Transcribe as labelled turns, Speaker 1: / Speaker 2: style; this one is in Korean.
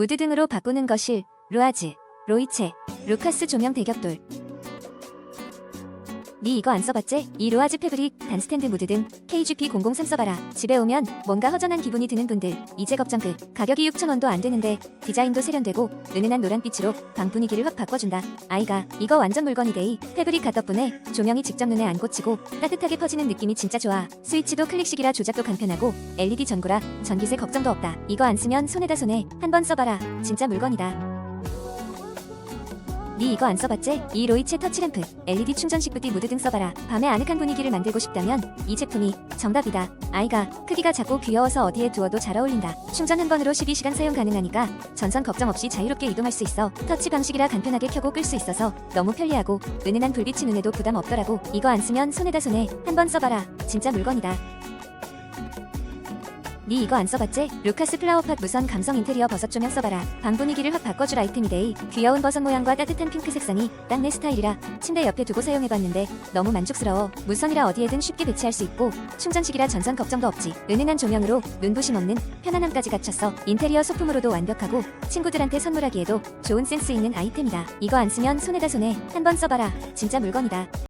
Speaker 1: 무드 등으로 바꾸는 것일, 루아즈, 로이체, 루카스 조명 대격돌. 니 이거 안 써봤지? 이 루아즈 패브릭, 단스탠드 무드 등 KGP003 써봐라. 집에 오면 뭔가 허전한 기분이 드는 분들 이제 걱정 끝. 가격이 6,000원도 안 되는데 디자인도 세련되고 은은한 노란빛으로 방 분위기를 확 바꿔준다. 아이가 이거 완전 물건이 데이. 패브릭 갓 덕분에 조명이 직접 눈에 안 꽂히고 따뜻하게 퍼지는 느낌이 진짜 좋아. 스위치도 클릭식이라 조작도 간편하고 LED 전구라 전기세 걱정도 없다. 이거 안 쓰면 손에다 손에 한 번 써봐라. 진짜 물건이다. 니 이거 안 써봤지? 이 로이체 터치램프, LED 충전식 부디 무드 등 써봐라. 밤에 아늑한 분위기를 만들고 싶다면 이 제품이 정답이다. 아이가 크기가 작고 귀여워서 어디에 두어도 잘 어울린다. 충전 한 번으로 12시간 사용 가능하니까 전선 걱정 없이 자유롭게 이동할 수 있어. 터치 방식이라 간편하게 켜고 끌 수 있어서 너무 편리하고 은은한 불빛이 눈에도 부담 없더라고. 이거 안 쓰면 손에다 손에 한 번 써봐라. 진짜 물건이다. 니 이거 안 써봤지? 루카스 플라워팟 무선 감성 인테리어 버섯 조명 써봐라. 방 분위기를 확 바꿔줄 아이템이데이. 귀여운 버섯 모양과 따뜻한 핑크 색상이 딱 내 스타일이라 침대 옆에 두고 사용해봤는데 너무 만족스러워. 무선이라 어디에든 쉽게 배치할 수 있고 충전식이라 전선 걱정도 없지. 은은한 조명으로 눈부심 없는 편안함까지 갖췄어. 인테리어 소품으로도 완벽하고 친구들한테 선물하기에도 좋은 센스 있는 아이템이다. 이거 안 쓰면 손에다 손에 한 번 써봐라. 진짜 물건이다.